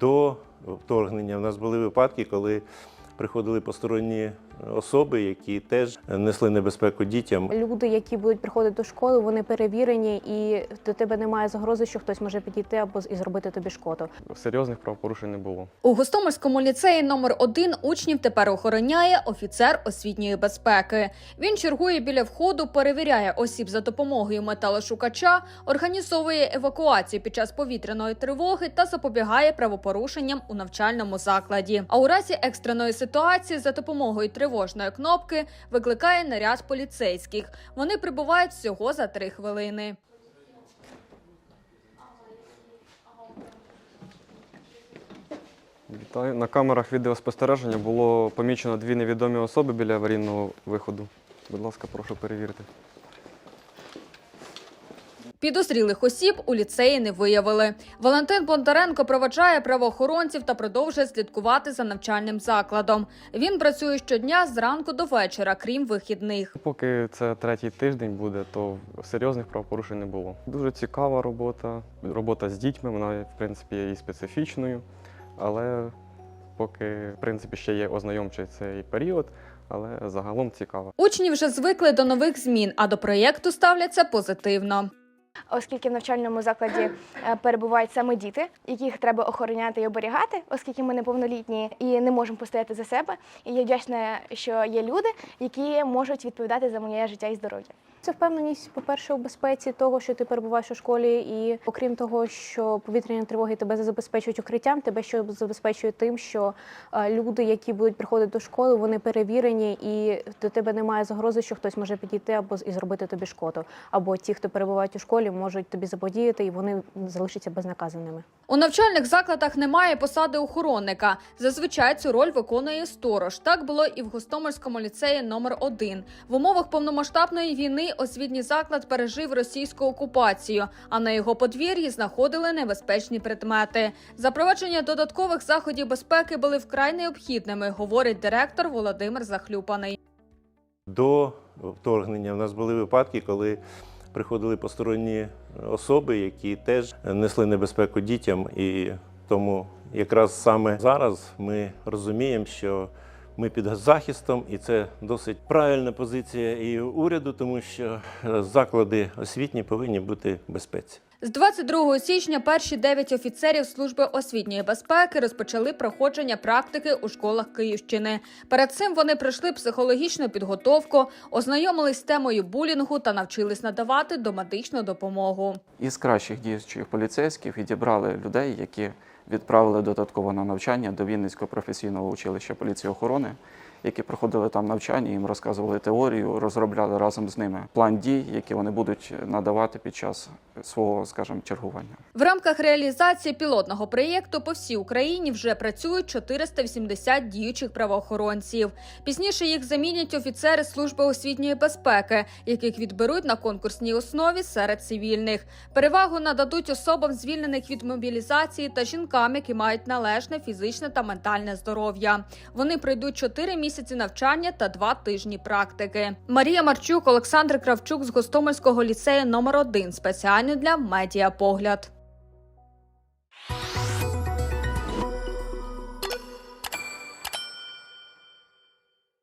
До вторгнення. В нас були випадки, коли приходили посторонні особи, які теж несли небезпеку дітям. Люди, які будуть приходити до школи, вони перевірені, і до тебе немає загрози, що хтось може підійти або і зробити тобі шкоду. Серйозних правопорушень не було. У Гостомельському ліцеї номер 1 учнів тепер охороняє офіцер освітньої безпеки. Він чергує біля входу, перевіряє осіб за допомогою металошукача, організовує евакуацію під час повітряної тривоги та запобігає правопорушенням у навчальному закладі. А у разі екстреної ситуації за допомогою тривожної кнопки викликає наряд поліцейських. Вони прибувають всього за три хвилини. Вітаю. На камерах відеоспостереження було помічено дві невідомі особи біля аварійного виходу. Будь ласка, прошу перевірити. Підозрілих осіб у ліцеї не виявили. Валентин Бондаренко проваджає правоохоронців та продовжує слідкувати за навчальним закладом. Він працює щодня зранку до вечора, крім вихідних. Поки це третій тиждень буде, то серйозних правопорушень не було. Дуже цікава робота. Робота з дітьми, вона, в принципі, є і специфічною, але поки, в принципі, ще є ознайомчий цей період, але загалом цікаво. Учні вже звикли до нових змін, а до проєкту ставляться позитивно. Оскільки в навчальному закладі е, перебувають саме діти, яких треба охороняти і оберігати, оскільки ми неповнолітні і не можемо постояти за себе. І я вдячна, що є люди, які можуть відповідати за моє життя і здоров'я. Це впевненість, по-перше, у безпеці того, що ти перебуваєш у школі, і окрім того, що повітряні тривоги тебе забезпечують укриттям, тебе ще забезпечує тим, що е, люди, які будуть приходити до школи, вони перевірені, і до тебе немає загрози, що хтось може підійти або і зробити тобі шкоду. Або ті, хто перебувають у школі, можуть тобі заподіяти, і вони залишаться безнаказаними. У навчальних закладах немає посади охоронника. Зазвичай цю роль виконує сторож. Так було і в Гостомельському ліцеї номер 1 В умовах повномасштабної війни освітній заклад пережив російську окупацію, а на його подвір'ї знаходили небезпечні предмети. Запровадження додаткових заходів безпеки були вкрай необхідними, говорить директор Володимир Захлюпаний. До вторгнення в нас були випадки, коли приходили посторонні особи, які теж несли небезпеку дітям. І тому якраз саме зараз ми розуміємо, що ми під захистом, і це досить правильна позиція і уряду, тому що е, заклади освітні повинні бути в безпеці. З 22 січня перші дев'ять офіцерів служби освітньої безпеки розпочали проходження практики у школах Київщини. Перед цим вони пройшли психологічну підготовку, ознайомились з темою булінгу та навчились надавати домедичну допомогу. Із кращих діючих поліцейських відібрали людей, які відправили додатково на навчання до Вінницького професійного училища поліції охорони, які проходили там навчання, їм розказували теорію, розробляли разом з ними план дій, які вони будуть надавати під час свого, скажімо, чергування. В рамках реалізації пілотного проєкту по всій Україні вже працюють 480 діючих правоохоронців. Пізніше їх замінять офіцери служби освітньої безпеки, яких відберуть на конкурсній основі серед цивільних. Перевагу нададуть особам, звільнених від мобілізації та жінкам, які мають належне фізичне та ментальне здоров'я. Вони пройдуть 4 місяці навчання та 2 тижні практики. Марія Марчук, Олександр Кравчук з Гостомельського ліцею номер 1 спеціально для медіапогляд.